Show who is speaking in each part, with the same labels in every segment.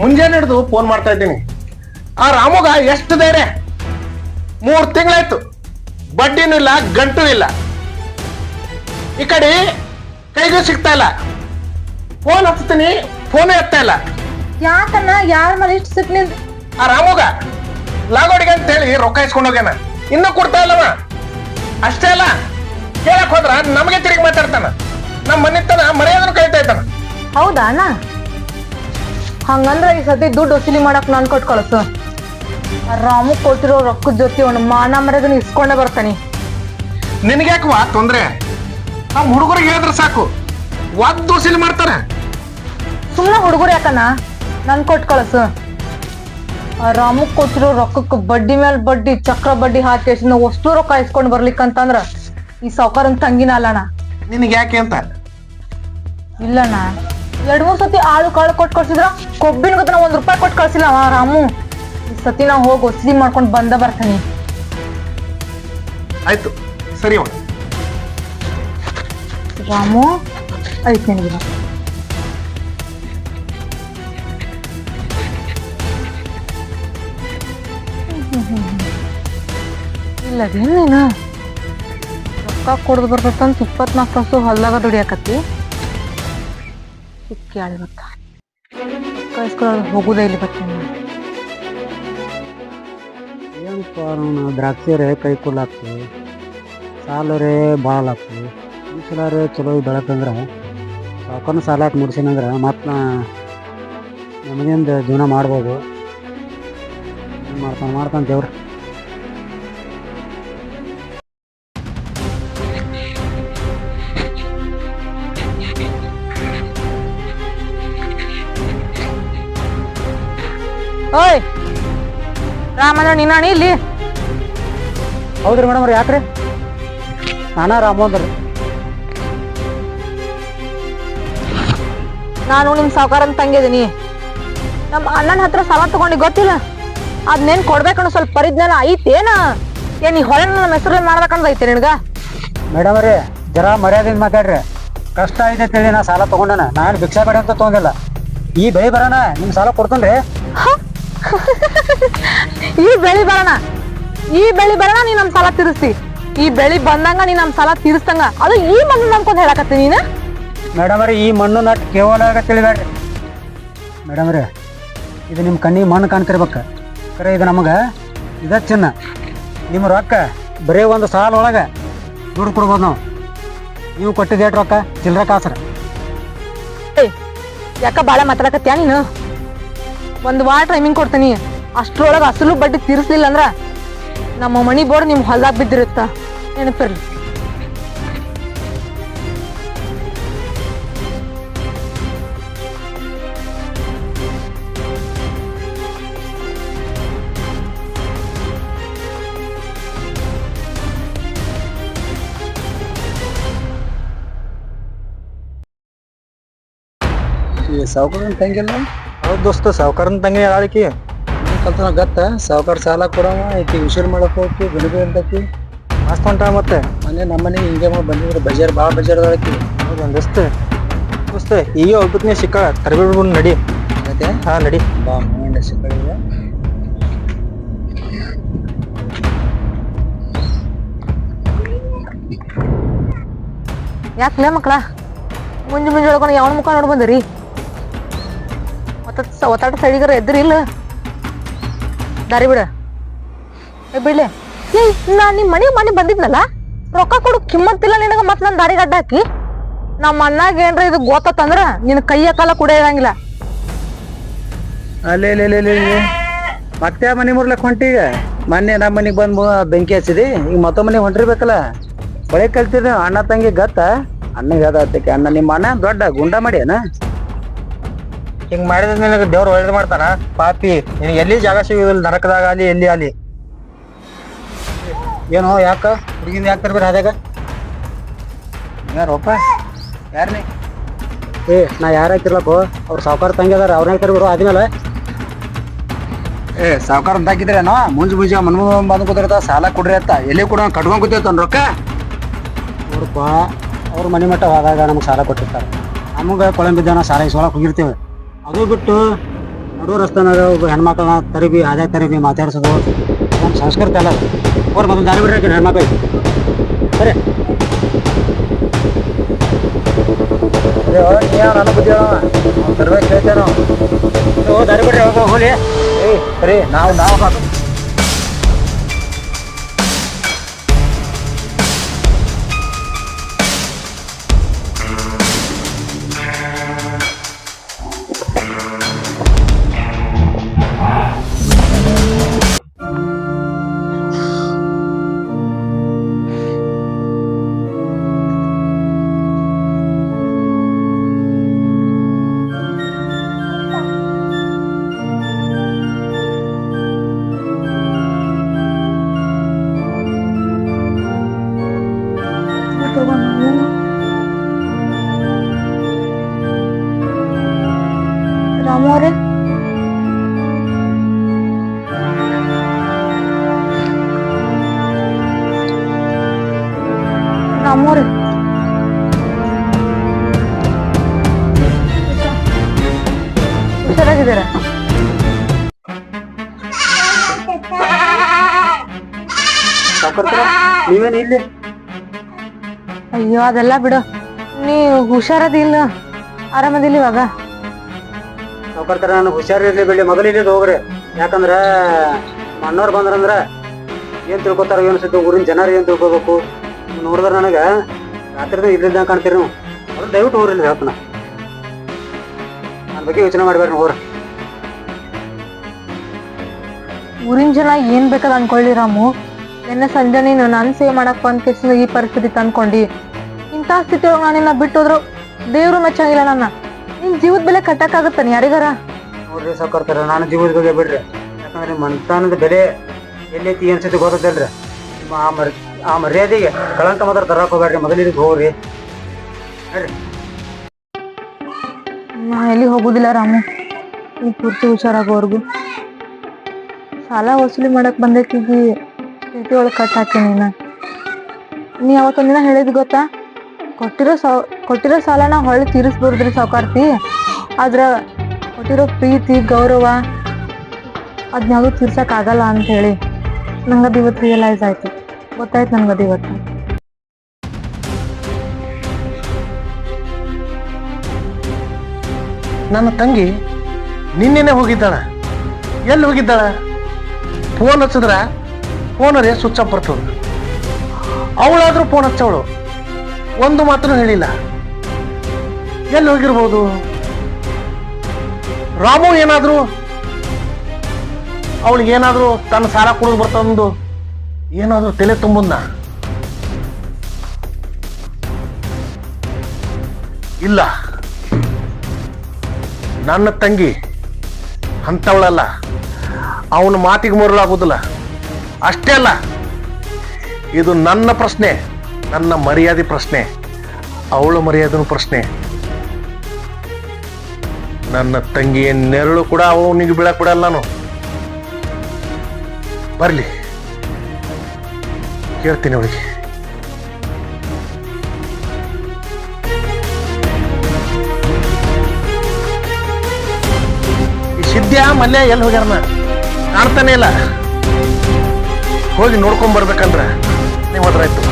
Speaker 1: ಮುಂಜಾನೆ ಹಿಡಿದು ಫೋನ್ ಮಾಡ್ತಾ ಇದ್ದೀನಿ. ಆ ರಾಮುಗ ಎಷ್ಟು ಧೈರ್ಯ ಮೂರು ತಿಂಗಳಾಯ್ತು. ಬಡ್ಡಿನೂ ಇಲ್ಲ ಗಂಟು ಇಲ್ಲ. ಈ ಕಡೆ ಕೈಗೂ ಸಿಗ್ತಾ ಇಲ್ಲ. ಫೋನ್ ಹಚ್ತೀನಿ ಫೋನೇ ಎತ್ತಾ ಇಲ್ಲ.
Speaker 2: ಯಾಕನ್ನ ಯಾರ ಮೇಲೆ ಇಷ್ಟು ಸಿಟ್
Speaker 1: ಆ ರಾಮುಗ ಲಾಗೋಡಿಗೆ ಅಂತ ಹೇಳಿ ರೊಕ್ಕ ಇಸ್ಕೊಂಡು ಹೋಗ್ಯಾನ. ಇನ್ನೂ ಕೊಡ್ತಾ ಇಲ್ಲವ. ಅಷ್ಟೇ ಅಲ್ಲ ಕೇಳಕ್ ಹೋದ್ರ ನಮಗೆ ತಿರುಗಿ ಮಾತಾಡ್ತಾನ. ನಮ್ಮ ಮನೆ ತನ ಮರ್ಯಾದನು ಕಳಿತಾ ಇದ್ದಾನ.
Speaker 2: ಹೌದಾ ಅಣ್ಣ? ಹಂಗಂದ್ರ ಈ ಸತಿ ದುಡ್ಡು ವಸೂಲಿ ಮಾಡಕ್ ನಾನು ಕೊಟ್ಟು ಕಳ್ಸು ರಾಮು ಕೊಟ್ಟಿರೋ ರೊಕ್ಕದ ಜೊತೆ ಒಂದು ಮಾನ ಮರ್ಯಾದನ್ನ ಇಸ್ಕೊಂಡೇ ಬರ್ತಾನೆ.
Speaker 1: ನಿನಗ್ಯಾಕವಾ ತೊಂದ್ರೆ? ನಮ್ಮ ಹುಡುಗರಿಗೆ ಹೇಳಿದ್ರೆ ಸಾಕು. ಒದ್ದು ವಸೂಲಿ ಮಾಡ್ತಾರೆ
Speaker 2: ಸುಮ್ಮನೆ ಹುಡುಗರು ಯಾಕನ ನನ್ ಕೊಟ್ಟು ಕಳ್ಸು ರಾಮು ಕೊಟ್ಟಿರೋ ರೊಕ್ಕಕ್ಕೆ ಬಡ್ಡಿ ಮೇಲೆ ಬಡ್ಡಿ ಚಕ್ರ ಬಡ್ಡಿ ಹಾಕಿ ಅಷ್ಟು ರೊಕ್ಕ ಇಸ್ಕೊಂಡು ಬರ್ಲಿಕ್ಕಂತಂದ್ರ ಈ ಸಾವುಕಾರನ್ ತಂಗಿನ ಅಲ್ಲಣ್ಣ.
Speaker 1: ನಿನಗೆ ಯಾಕೆ ಅಂತ?
Speaker 2: ಇಲ್ಲಣ್ಣ. ಎರಡ್ ಮೂರ್ ಸತಿ ಆಳು ಕಾಳು ಕೊಟ್ಟು ಕಳ್ಸಿದ್ರ ಕೊಬ್ಬಿನ ಗೊತ್ತ ಒಂದ್ ರೂಪಾಯಿ ಕೊಟ್ಟು ಕಳ್ಸಿಲ್ಲ. ಅವ ರಾಮು ಈ ಸತಿ ನಾ ಹೋಗಿ ವಸೂಲಿ ಮಾಡ್ಕೊಂಡು ಬಂದ ಬರ್ತಾನೆ.
Speaker 1: ಆಯ್ತು ಸರಿ ಅವ.
Speaker 2: ರಾಮು ಐತ್ ನಿನಗೆ ಇಲ್ಲ ನೀನು? ರೊಕ್ಕ ಕೊಡದು ಬರ್ತಂತ ಇಪ್ಪತ್ನಾಲ್ಕು ತಾಸು ಹೊಲ್ದಾಗ ದುಡಿಯಾಕತ್ತಿ. ಕೇಳಿ ಗೊತ್ತ ಕಳ್ಸ್ಕೊಳ್ಳೋದು ಹೋಗುದೇ ಇಲ್ಲಿ ಬರ್ತೀನಿ
Speaker 3: ಏನಪ್ಪ ನಾವು ದ್ರಾಕ್ಷಿ ಕೈ ಕುಲ್ಲಾಕ್ತು ಸಾಲ ರೇ ಭಾಳ ಆಗ್ತು ಈ ಸಲ ಚಲೋ ಬೆಳಕಂದ್ರೆ? ಸಾಕನ್ನು ಸಾಲ ಹಾಕಿ ಮತ್ತೆ ನಾ ನಮಗಿಂದ ಜೀವನ ಮಾಡ್ಬೋದು. ಏನು ಮಾಡ್ತಾನೆ ಮಾಡ್ತಾನೆ ದೇವ್ರು.
Speaker 2: ಓಯ್! ರಾಮಂದ್ರ ನೀನಾಣಿ ಇಲ್ಲಿ?
Speaker 3: ಹೌದ್ರಿ ಮೇಡಮ್ ಅವ್ರು ಯಾಕ್ರಿ? ನಾನಾ ರಾಮೋದ್ರಿ
Speaker 2: ನಾನು ನಿಮ್ ಸಾವುಕಾರನ್ ತಂಗಿದೀನಿ ನಮ್ಮ ಅಣ್ಣನ ಹತ್ರ ಸಾಲ ತಗೊಂಡಿ ಗೊತ್ತಿಲ್ಲ. ಅದ್ನೇನ್ ಕೊಡ್ಬೇಕನ್ನೋ ಸ್ವಲ್ಪ ಪರಿಜ್ಞಾನ ಐತೇನ? ಏನ್ ಈ ಹೊಳೆ ನಮ್ಮ ಹೆಸರಲ್ಲಿ ಮಾಡ್ಬೇಕನ್ನೋದು ಐತೆ ನಿನಗ?
Speaker 3: ಮೇಡಮ್ ರೀ ಜರಾ ಮರ್ಯಾದಿಂದ ಮಾತಾಡ್ರಿ. ಕಷ್ಟ ಐತೆ ತಿಳಿ ನಾ ಸಾಲ ತಗೊಂಡನ. ನಾನು ಭಿಕ್ಷಾ ಬೇಡ ಅಂತ ತಗೊಂಡಿಲ್ಲ. ಈ ಬೆಳೆ ಬರೋಣ ನಿಮ್ಮ ಸಾಲ ಕೊಡ್ತೇನ್ರಿ.
Speaker 2: ಈ ಬೆಳಿ ಬರೋಣ. ಈ ಬೆಳಿ ಬರೋಣ ನೀ ನಮ್ ಸಾಲ ತೀರಿಸ್ತಿ. ಈ ಬೆಳಿ ಬಂದಂಗ ನೀ ನಮ್ ಸಾಲ ತೀರಿಸ್ದಂಗ ಅದು ಈ ಮಣ್ಣು ಅನ್ಕೊಂಡ್ ಹೇಳಕತ್ತಿ ನೀನು?
Speaker 3: ಮೇಡಮ್ ರೀ ಈ ಮಣ್ಣು ನಟ್ ಕೇವಲ ತಿಳಿಬೇಡ್ರಿ. ಮೇಡಮ್ ರೀ ಇದು ನಿಮ್ಮ ಕಣ್ಣಿಗೆ ಮಣ್ಣು ಕಾಣ್ತಿರ್ಬೇಕು. ಖರೆ ಇದು ನಮಗೆ ಇದ ಚಿನ್ನ. ನಿಮ್ಮ ರೊಕ್ಕ ಬರೀ ಒಂದು ಸಾಲ ಒಳಗೆ ದುಡ್ಡು ಕೊಡ್ಬೋದು ನಾವು. ನೀವು ಕೊಟ್ಟಿದ್ದೇಟ್ ರೊಕ್ಕ ಚಿಲ್ಲರೆ ಕಾಸ್ರ.
Speaker 2: ಯಾಕ ಬಾಳೆ ಮಾತಾಡಕತ್ಯಾ ನೀನು? ಒಂದ್ ವಾರ ಟೈಮಿಂಗ್ ಕೊಡ್ತೀನಿ. ಅಷ್ಟ್ರೊಳಗ ಅಸಲು ಬಡ್ಡಿ ತೀರಿಸ್ಲಿಲ್ಲ ಅಂದ್ರ ನಮ್ಮ ಮಣಿ ಬೋರ್ಡ್ ನಿಮ್ ಹೊಲ್ದಾಗ ಬಿದ್ದಿರುತ್ತ. ನೆನಪಿರ್ಲಿ.
Speaker 3: ಈ ಸಾವುಕಾರನ ತಂಗಿಲ್ಲ ಹೌದು ದೋಸ್ತ ಸಾವುಕಾರನ ತಂಗಿ ಆಳಿಕೆ ಕಲ್ತನ ಗತ್ತ ಸಾವುಕಾರ ಸಾಲ ಕೊಡವ ಈಕಿ ಉಸಿರು ಮಾಡಕ್ ಹೋಗಿ ಗಣಿಬಿ ಅಂತಕಿ. ಮಸ್ತ್ ಹೊಂಟ ಮತ್ತೆ. ಮನೆ ನಮ್ಮ ಮನೆಗೆ ಹಿಂಗೆ ಬಂದಿದ್ರು ಬಜಾರ್ ಭಾಳ ಬಜಾರ್ ಅದಕ್ಕೆ ಹೌದೊಂದು ದೋಸ್ತ? ದೋಸ್ತ ಈಗ ಒಬ್ಬತ್ನೇ ಸಿಕ್ಕ ತರಬೇಡ್ಬಿಡು ನಡಿ. ಅದೇ ಹಾ ನಡಿ. ಬಾ ಮಂಡ ಸಿಕ್ಕಳಿಗೆ.
Speaker 2: ಯಾಕಲೇ ಮಕ್ಕಳ ಮುಂಜಿ ಮುಂಜಿ ಒಳಗೊಂಡು ಯಾವ ಮುಖ ನೋಡಿ ಬಂದಿರಿ? ಒತ್ತ ಒತ್ತಾಟ ಸೈಡಿಗರ ಎದ್ರಿ ಇಲ್ಲ. ದಾರಿ ಬಿಡ. ಬಿಡ್ಲೆ. ಏ ನಾ ನಿಮ್ ಮನೆಗೆ ಮನೆ ಬಂದಿದ್ನಲ್ಲ? ರೊಕ್ಕ ಕೊಡು, ಕಿಮ್ಮತ್ತಿಲ್ಲ ನಿನಗೆ ಮತ್ತೆ ನನ್ನ ದಾರಿ ಗಡ್ಡ ಹಾಕಿ. ನಮ್ಮ ಅಣ್ಣಾಗ ಏನ್ರ ಇದು ಗೊತ್ತಂದ್ರ ನಿನ್ ಕೈಯ ಕಾಲ ಕೂಡ ಇರಂಗಿಲ್ಲ.
Speaker 3: ಅಲ್ಲೇ. ಮತ್ತೆ ಮನೆ ಮುರ್ಲಕ್ ಹೊಂಟೀಗ ಮೊನ್ನೆ ನಮ್ಮ ಮನೆಗೆ ಬಂದು ಬೆಂಕಿ ಹಚ್ಚಿದಿ. ಈಗ ಮತ್ತೊಮ್ಮೆ ಮನೆಗೆ ಹೊಂಟಿರ್ಬೇಕಲ್ಲ? ಒಳ್ಳೆ ಕಲ್ತಿದ್ದೆ ಅಣ್ಣ ತಂಗಿ ಗತ್ತ? ಅಣ್ಣಗೆ ಅದ ಅಣ್ಣ ನಿಮ್ಮ ಅಣ್ಣ ದೊಡ್ಡ ಗುಂಡ ಮಾಡ್ಯಾನ?
Speaker 4: ಹಿಂಗ್ ಮಾಡಿದ್ರೆ ನಿನಗೆ ದೇವ್ರು ಒಳ್ಳೇದು ಮಾಡ್ತಾನ? ಪಾಪಿ, ನಿನಗೆ ಎಲ್ಲಿ ಜಾಗ ಸಿಗುದಿಲ್ಲ, ನರಕದಾಗ ಅಲ್ಲಿ, ಎಲ್ಲಿ, ಅಲ್ಲಿ.
Speaker 3: ಏನೋ, ಯಾಕ? ಹುಡುಗಿನ ಯಾಕೆ ತರ್ಬೇಡ ಹಾದ್ಯಾಗ? ಯಾರಪ್ಪ? ಯಾರನೇ? ಏ, ನಾ ಯಾರ ಹಾಕಿರ್ಲಕ್ಕೋ ಅವ್ರು ಸಾವುಕಾರ ತಂಗಿ ಅದಾರ ಅವ್ರನ್ನ ತರ್ಬಿಡು ಆದ್ಮೇಲೆ? ಏ, ಸಾವುಕಾರ ಅಂತ ಹಾಕಿದ್ರೇನೋ? ಮುಂಜು ಮುಂಜೆ ಮನ್ ಬಂದು ಕೂತಿರ್ತ ಸಾಲ ಕೊಡ್ರಿ ಅಂತ. ಎಲ್ಲಿ ಕೂಡ ಕಟ್ಕೊಂಡ್ ಕೂತಿರ್ತಾನ ರೊಕ್ಕ. ನೋಡಪ್ಪ ಅವ್ರ ಮನೆ ಮಟ್ಟ ಹೋದಾಗ ನಮ್ಗೆ ಸಾಲ ಕೊಟ್ಟಿರ್ತಾರೆ. ನಮಗೆ ಕೊಳಂಬಿದ್ದ ಸಾಲ ಇಸ್ಕೊಳಕ್ ಹೋಗಿರ್ತೀವಿ. ಅದು ಬಿಟ್ಟು ನಡು ರಸ್ತೆನಾಗ ಒಬ್ಬ ಹೆಣ್ಮಕ್ಳನ್ನ ತರಿಬಿ ಅದೇ ತರಿಬಿ ಮಾತಾಡ್ಸೋದು ನಮ್ಮ ಸಂಸ್ಕೃತಿ ಅಲ್ಲ. ಅವ್ರು ಮೊದಲು ದಾರಿ ಬಿಡ್ರಿ ಆಕಿನ ಹೆಣ್ಮಕ್ಳು. ಸರಿ? ನನ್ನ ಬುದ್ಧಿ ತರ್ಬೇಕು ಹೇಳ್ತೇನೋ ದಾರಿ ಬಿಡ್ರಿ ಹೋಗೋ ಏಯ್ ಸರಿ ನಾವು ನಾವು ಹಾಕು
Speaker 2: Amor. ¿Qué es ಹುಷಾರಾಗಿದ್ದೀರಾ
Speaker 3: ನೀವೇನು ಇಲ್ಲಿ
Speaker 2: ಅಯ್ಯೋ ಅದೆಲ್ಲ ಬಿಡು. ನೀ ಹುಷಾರದಿಲ್ಲ ಆರಾಮದಿಲ್ಲ ಇವಾಗ?
Speaker 3: ಸಾವುಕಾರ್ತಾರ ನಾನು ಹುಷಾರಿರ್ಲಿ ಬೆಳಿ ಮೊದಲು ಇಲ್ಲಿದ್ ಹೋಗ್ರಿ. ಯಾಕಂದ್ರ ಮಣ್ಣವ್ರು ಬಂದ್ರಂದ್ರ ಏನ್ ತಿಳ್ಕೊತಾರ ಏನ್ ಸುದ್ದಿ ಊರಿನ ಜನರು ಏನ್ ತಿಳ್ಕೊಬೇಕು? ನೋಡಿದ್ರ ನನಗ ರಾತ್ರಿ ಇಲ್ಲಿಂದ ಕಾಣ್ತೀರಿ ನೀವು. ಅವ್ರು ದಯವಿಟ್ಟು ಹೋಗ್ರಿ ಇಲ್ಲಿ ಹೇಳ್ತಾನ. ನನ್ನ ಬಗ್ಗೆ ಯೋಚನೆ ಮಾಡ್ಬೇಡ್ರಿ ಹೋರ
Speaker 2: ಊರಿನ ಜನ ಏನ್ ಬೇಕಾದ ಅನ್ಕೊಳ್ಳಿ ರಾಮು. ನಿನ್ನೆ ಸಂಜೆ ನೀನು ನಾನು ಸೇವ್ ಮಾಡಕ್ ಬಂದ್ ಕೇಸಿನ ಈ ಪರಿಸ್ಥಿತಿ ತಂದ್ಕೊಂಡಿ. ಇಂಥ ಸ್ಥಿತಿ ಒಳಗೆ ನಾನು ನಿನ್ನ ಬಿಟ್ಟೋದ್ರು ದೇವ್ರು ಮೆಚ್ಚಂಗಿಲ್ಲ ನನ್ನ. ನಿನ್ ಜೀವದ ಬೆಲೆ ಕಟ್ಟಕ್ಕಾಗತ್ತಾನ ಯಾರಿಗಾರ?
Speaker 3: ನೋಡ್ರಿ ಸಾವುಕಾರ್ತಾರ ನಾನು ಜೀವದ ಬಗ್ಗೆ ಬಿಡ್ರಿ. ಯಾಕಂದ್ರೆ ಮನ್ತಾನದ ಬೆಲೆ ಎಲ್ಲೈತಿ ಏನ್ ಸತಿ ಗೊತ್ತದಲ್ರಿ? ನಿಮ್ಮ ಆ ಮರ್ ಆ ಮರ್ಯಾದೆಗೆ ಕಳಂಕ ಮಾತ್ರ ತರಕ್ ಹೋಗ್ಬೇಡ್ರಿ ಮೊದಲಿಗೆ ಹೋಗ್ರಿ.
Speaker 2: ನಾ ಎಲ್ಲಿ ಹೋಗುದಿಲ್ಲ ರಾಮು. ಈ ಪೂರ್ತಿ ಹುಷಾರಾಗೋವರ್ಗು ಸಾಲ ವಸೂಲಿ ಮಾಡಕ್ ಬಂದಕ್ಕಿಗಿ ಸ್ಥಿತಿ ಒಳಗೆ ಕಟ್ ಹಾಕಿ ನೀನ. ನೀ ಅವತ್ತೊಂದಿನ ಹೇಳಿದ್ ಗೊತ್ತಾ? ಕೊಟ್ಟಿರೋ ಸಾ ಕೊಟ್ಟಿರೋ ಸಾಲನ ಹೊಳ್ಳಿ ತೀರಿಸ್ಬಾರ್ದ್ರಿ ಸಾವುಕಾರ್ತಿ. ಆದ್ರೆ ಕೊಟ್ಟಿರೋ ಪ್ರೀತಿ, ಗೌರವ ಅದ್ನ್ಯಾವುದು ತೀರ್ಸಕ್ ಆಗಲ್ಲ ಅಂತ ಹೇಳಿ ನಂಗದು ಇವತ್ತು ರಿಯಲೈಸ್ ಆಯ್ತು. ಗೊತ್ತಾಯ್ತು ನನಗದು ಇವತ್ತು
Speaker 1: ನನ್ನ ತಂಗಿ ನಿನ್ನೆನೆ ಹೋಗಿದ್ದಾಳ. ಎಲ್ಲಿ ಹೋಗಿದ್ದಾಳ? ಫೋನ್ ಹಚ್ಚಿದ್ರ? ಫೋನರೇ ಸ್ವಿಚ್ ಆಫ್ ಬರ್ತದ. ಅವಳಾದ್ರೂ ಫೋನ್ ಹಚ್ಚವಳು. ಒಂದು ಮಾತ್ರ ಹೇಳಿಲ್ಲ. ಎಲ್ಲಿ ಹೋಗಿರ್ಬೋದು? ರಾಮು ಏನಾದ್ರು? ಅವಳಿಗೆ ಏನಾದ್ರು ತನ್ನ ಸಾಲ ಕೊಡೋದು ಬರ್ತಂದು ಏನಾದ್ರು ತಲೆ ತುಂಬುದ್ನ? ಇಲ್ಲ. ನನ್ನ ತಂಗಿ ಅಂಥವಳಲ್ಲ. ಅವನ ಮಾತಿಗೆ ಮರಳಾಗೋದಿಲ್ಲ ಅಷ್ಟೇ ಅಲ್ಲ, ಇದು ನನ್ನ ಪ್ರಶ್ನೆ, ನನ್ನ ಮರ್ಯಾದೆ ಪ್ರಶ್ನೆ, ಅವಳ ಮರ್ಯಾದೆನೂ ಪ್ರಶ್ನೆ. ನನ್ನ ತಂಗಿಯ ನೆರಳು ಕೂಡ ಅವನಿಗೆ ಬೀಳಕ್ ಬಿಡಲ್ಲ ನಾನು. ಬರಲಿ. ಕೇಳ್ತೀನಿ ಅವಳಿಗೆ. ಸಿದ್ಧ ಮಲ್ಯ, ಎಲ್ಲಿ ಹೋಗ್ಯಾರನ ಕಾಣ್ತಾನೆ ಇಲ್ಲ. ಹೋಗಿ ನೋಡ್ಕೊಂಡ್ ಬರ್ಬೇಕಂದ್ರ ನೀವು ಹೋದ್ರಾಯ್ತು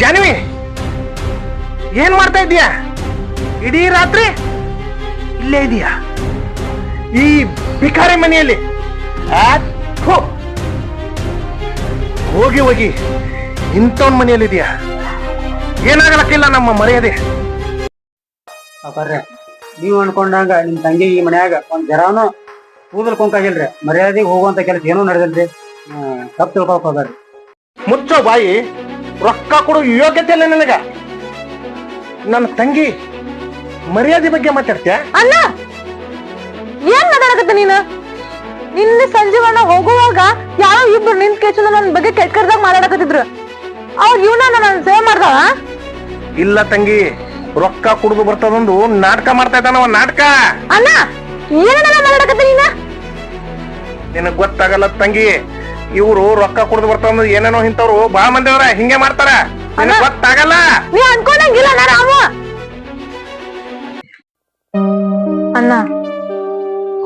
Speaker 1: ಜಾನ್ವಿ, ಏನ್ ಮಾಡ್ತಾ ಇದೀಯಾ ಇಡೀ ರಾತ್ರಿ ಇಲ್ಲೇ ಇದೀಯಾ? ಈ ಭಿಕಾರಿ ಮನೆಯಲ್ಲಿ. ಹೋಗಿ ಹೋಗಿ ಇಂಥವನ್ ಮನೆಯಲ್ಲಿದೆಯಾ ಏನಾಗಲಕ್ಕಿಲ್ಲ ನಮ್ಮ ಮರ್ಯಾದೆ.
Speaker 3: ಸಾವ್ಕಾರ್ರೆ ನೀವು ಅನ್ಕೊಂಡಂಗ ನಿಮ್ ತಂಗಿ ಈ ಮನ್ಯಾಗ ಒಂದ್ ಜರಾನು ಕೂದಲ್ ಕೊಂಕಾಗಿಲ್ರಿ. ಮರ್ಯಾದೆಗೆ ಹೋಗುವಂತ ಕೆಲಸ ಏನೂ ನಡೆದಿಲ್ರಿ. ತಪ್ಪು ತಿಳ್ಕೊಳಕ್
Speaker 1: ಮುಚ್ಚೋ ಬಾಯಿ ರೊಕ್ಕ ಕೊಡೋ ಯೋಗ್ಯತೆ ಇಲ್ಲ ನನಗ. ನನ್ನ ತಂಗಿ ಮರ್ಯಾದೆ ಬಗ್ಗೆ ಮಾತಾಡ್ತೀಯ?
Speaker 2: ಅಣ್ಣ! ಏನ್ ಮಾತಾಡಕತ್ತ ನೀನು? ನಿನ್ನೆ ಸಂಜೀವಣ್ಣ ಹೋಗುವಾಗ ಯಾರೋ ಇಬ್ರು ನಿನ್ ಕೆಚ್ಚು ನನ್ನ ಬಗ್ಗೆ ಕೆಟ್ಟ ಕರ್ದಾಗ ಮಾತಾಡಕತ್ತಿದ್ರು. ಅವ್ರ ಇವನ ನನ್ನ ಸೇವ್ ಮಾಡ್ದವ
Speaker 1: ಇಲ್ಲ ತಂಗಿ. ರೊಕ್ಕ ಕುಡಿದು ಬರ್ತದೊಂದು ನಾಟಕ ಮಾಡ್ತಾ ಇದ್ದಾನವ ನಾಟಕ!
Speaker 2: ಅಣ್ಣ ಏನೇನ ಮಾತಾಡಕತ್ತ ನೀನ?
Speaker 1: ನಿನಗ್ ಗೊತ್ತಾಗಲ್ಲ ತಂಗಿ ಇವ್ರು ರೊಕ್ಕ ಕುಡಿದು ಬರ್ತಾವ ಏನೇನೋ ಇಂಥವ್ರು ಬಾ ಮಂದಿ ಅವ್ರ ಹಿಂಗೆ ಮಾಡ್ತಾರ. ನಿನಗ್ ಗೊತ್ತಾಗಲ್ಲ?
Speaker 2: ನೀ ಅನ್ಕೊಂಡಂಗಿಲ್ಲ ಅಣ್ಣ ರಾಮು ಅಣ್ಣ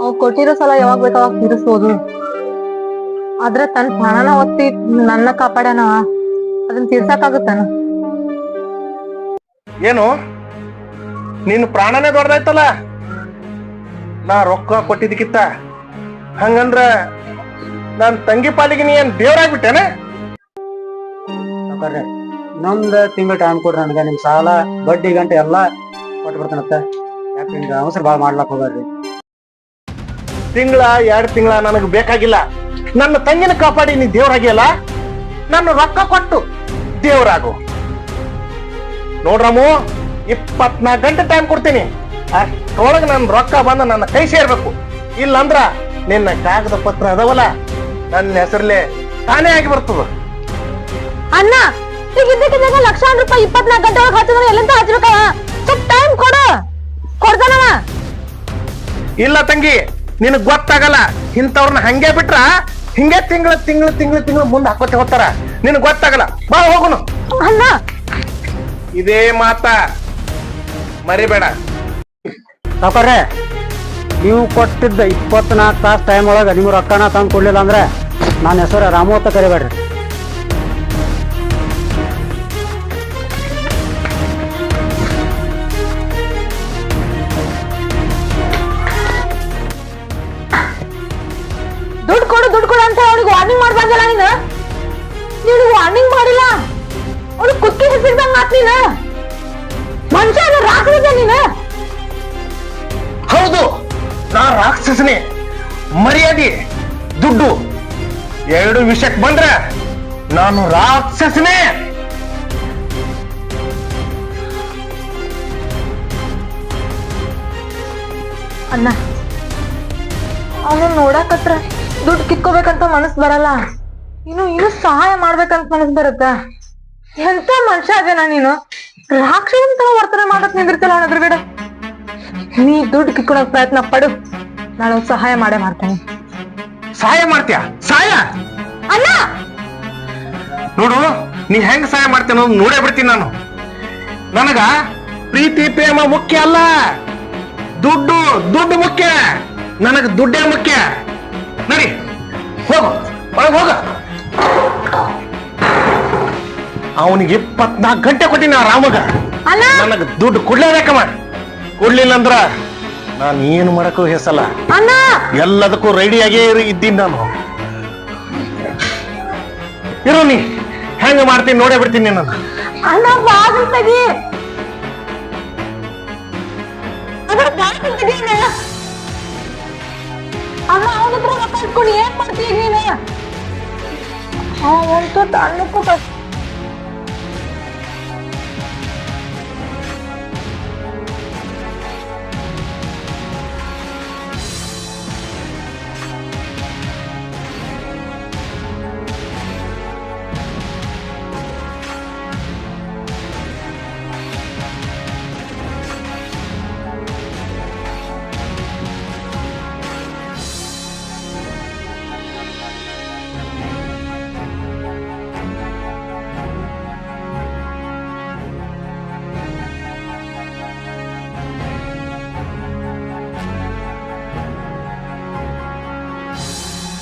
Speaker 2: ಅವ್ ಕೊಟ್ಟಿರೋ ಸಲ ಯಾವಾಗ ಬೇಕಾವಾಗ ತೀರಿಸ್ಬೋದು. ಆದ್ರೆ ತನ್ನ ಪ್ರಾಣನ ಒತ್ತಿ ನನ್ನ ಕಾಪಾಡ್ಯಾನ ಅದನ್ನ ತೀರ್ಸಕ್ಕಾಗುತ್ತಾನ?
Speaker 1: ಏನು? ನಿನ್ನ ಪ್ರಾಣನೇ ದೊಡ್ಡದಾಯ್ತಲ್ಲ? ನಾ ರೊಕ್ಕ ಕೊಟ್ಟಿದ್ದಕ್ಕಿತ್ತ ಹಂಗಂದ್ರ ನನ್ನ ತಂಗಿ ಪಾಲಿಗೆ ನೀ ಏನ್ ದೇವ್ರಾಗ್ಬಿಟ್ಟೇನೆ?
Speaker 3: ಇನ್ನೊಂದ್ ತಿಂಗಳ ಟೈಮ್ ಕೊಡ್ರಿ ನನಗೆ ನಿಮ್ ಸಾಲ ಬಡ್ಡಿ ಗಂಟೆ ಎಲ್ಲಾ ಕೊಟ್ಟು ಬಿಡ್ತಾನತ್ತ. ಯಾಕೆ ಹಿಂಗ ಅವಸರ ಭಾಳ ಮಾಡ್ಲಾಕ್ ಹೋಗ್ರಿ
Speaker 1: ತಿಂಗಳ ಎರಡ್ ತಿಂಗಳ ನನಗ್ ಬೇಕಾಗಿಲ್ಲ. ನನ್ನ ತಂಗಿನ ಕಾಪಾಡಿ ನೀ ದೇವ್ರಾಗಿಯಲ್ಲ ನನ್ನ ರೊಕ್ಕ ಕೊಟ್ಟು ದೇವ್ರಾಗು. ನೋಡ್ರಮ್ಮು ಇಪ್ಪತ್ನಾಲ್ಕು ಗಂಟೆ ಟೈಮ್ ಕೊಡ್ತೀನಿ. ಅಷ್ಟೊಳಗೆ ನನ್ನ ರೊಕ್ಕ ಬಂದು ನನ್ನ ಕೈ ಸೇರ್ಬೇಕು. ಇಲ್ಲಂದ್ರ ನಿನ್ನ ಕಾಗದ ಪತ್ರ ಅದಾವಲ್ಲ ನನ್ನ ಹೆಸರಲ್ಲೇ ತಾನೇ ಆಗಿ ಬರ್ತದ.
Speaker 2: ಅಣ್ಣ ಈಗ ಇದ್ದಕ್ಕಿದ್ದಾಗ ಲಕ್ಷಾಂತರ ರೂಪಾಯಿ ಇಪ್ಪತ್ನಾಲ್ಕು ಗಂಟೆ ಒಳಗೆ ಹಚ್ಚಿದ್ರೆ ಎಲ್ಲಿಂದ ಹಚ್ಬೇಕವ ಸ್ವಲ್ಪ ಟೈಮ್ ಕೊಡು. ಕೊಡ್ತಾನವ.
Speaker 1: ಇಲ್ಲ ತಂಗಿ ನಿನಗ್ ಗೊತ್ತಾಗಲ್ಲ. ಇಂಥವ್ರನ್ನ ಹಂಗೆ ಬಿಟ್ರ ಹಿಂಗೆ ತಿಂಗಳ ತಿಂಗಳ ತಿಂಗಳ ತಿಂಗಳ ಮುಂದೆ ಹಾಕೋತಿ ಹೋಗ್ತಾರ. ನಿನಗ್ ಗೊತ್ತಾಗಲ್ಲ. ಬಾ ಹೋಗುನು.
Speaker 2: ಅಣ್ಣ
Speaker 1: ಇದೇ ಮಾತ. ಮರಿಬೇಡ.
Speaker 3: ಸಾವ್ಕಾರ್ರೆ ನೀವು ಕೊಟ್ಟಿದ್ದ ಇಪ್ಪತ್ನಾಲ್ಕು ತಾಸು ಟೈಮ್ ಒಳಗೆ ನಿಮ್ಮ ರೊಕ್ಕನ ತಂದು ಕೊಡ್ಲಿಲ್ಲ ಅಂದ್ರೆ ನನ್ನ ಹೆಸರು ರಾಮು ಅಂತ ಕರಿಬೇಡ್ರಿ.
Speaker 2: ದುಡ್ಡು ಕೊಡು ದುಡ್ಡು ಕೊಡು ಅಂತ ಅವ್ರಿಗೆ ವಾರ್ನಿಂಗ್ ಮಾಡ್ಬಾರ್ದಲ್ಲ ನೀನು? ನೀನು ವಾರ್ನಿಂಗ್ ಮಾಡಿಲ್ಲ? ಅವ್ನು ಕುಕ್ಕಿ ಹೆಸರಿದಂಗ ನೀನು? ಮನುಷ್ಯ ರಾಕ್ಷಸ ನೀನ?
Speaker 1: ಹೌದು ನಾ ರಾಕ್ಷಸನೇ. ಮರ್ಯಾದೆ ದುಡ್ಡು. ಎರಡು ವಿಷಯಕ್ಕೆ ಬಂದ್ರೆ ನಾನು ರಾಕ್ಷಸನೇ.
Speaker 2: ಅಣ್ಣ ಅವನು ನೋಡಕತ್ರ ದುಡ್ಡು ಕಿತ್ಕೋಬೇಕಂತ ಮನಸ್ ಬರಲ್ಲ. ಇನ್ನು ಇನ್ನು ಸಹಾಯ ಮಾಡ್ಬೇಕಂತ ಮನಸ್ ಬರುತ್ತ? ಎಂತ ಮನುಷ್ಯ ಅದೇನ ನೀನು ರಾಕ್ಷಸನ್ ತರ ವರ್ತನೆ ಮಾಡಕ್ ನಿಂದಿರ್ತಲ್ಲ ಅವನ ಬೇಡ ನೀ ದುಡ್ಡು ಕಿಕ್ಕೊಳಕ್ ಪ್ರಯತ್ನ ಪಡು. ನಾನು ಸಹಾಯ ಮಾಡೇ ಮಾಡ್ತೇನೆ.
Speaker 1: ಸಹಾಯ ಮಾಡ್ತೀಯ? ಸಹಾಯ?
Speaker 2: ಅಲ್ಲ
Speaker 1: ನೋಡು ನೀ ಹೆಂಗ್ ಸಹಾಯ ಮಾಡ್ತೀನಿ ಅನ್ನೋದು ನೋಡೇ ಬಿಡ್ತೀನಿ ನಾನು. ನನಗ ಪ್ರೀತಿ ಪ್ರೇಮ ಮುಖ್ಯ ಅಲ್ಲ. ದುಡ್ಡು ದುಡ್ಡು ಮುಖ್ಯ. ನನಗ ದುಡ್ಡೇ ಮುಖ್ಯ. ನಡಿ ಹೋಗು. ಒಳಗೆ ಹೋಗ. ಅವನಿಗೆ ಇಪ್ಪತ್ನಾಲ್ಕು ಗಂಟೆ ಕೊಟ್ಟಿನ ರಾಮಗ.
Speaker 2: ಅಣ್ಣ
Speaker 1: ನನಗ ದುಡ್ಡು ಕೊಡ್ಲೇಬೇಕಮ್ಮ. ಕೊಡ್ಲಿಲ್ಲ ಅಂದ್ರ ನಾನು ಏನು ಮಾಡಕ್ಕೂ ಹೆಸಲ್ಲ.
Speaker 2: ಅಣ್ಣ
Speaker 1: ಎಲ್ಲದಕ್ಕೂ ರೆಡಿಯಾಗೇ ಇದ್ದೀನಿ ನಾನು. ಇರೋ ನೀ. ಹೆಂಗ ಮಾಡ್ತೀನಿ ನೋಡೇ ಬಿಡ್ತೀನಿ ನಾನು
Speaker 2: ಅಣ್ಣ ಬಾಗಿಲು ತೆಗಿ. ಅದ್ರ ಬಾಗಿಲು ತೆಗಿ ಅಣ್ಣ ಅಣ್ಣ ಅವನ ಹತ್ರ ಏನ್ ಮಾಡ್ತೀನಿ ನೀನು? ಅವಂತೂ ತಣ್ಣಕ್ಕೂ ಕಷ್ಟ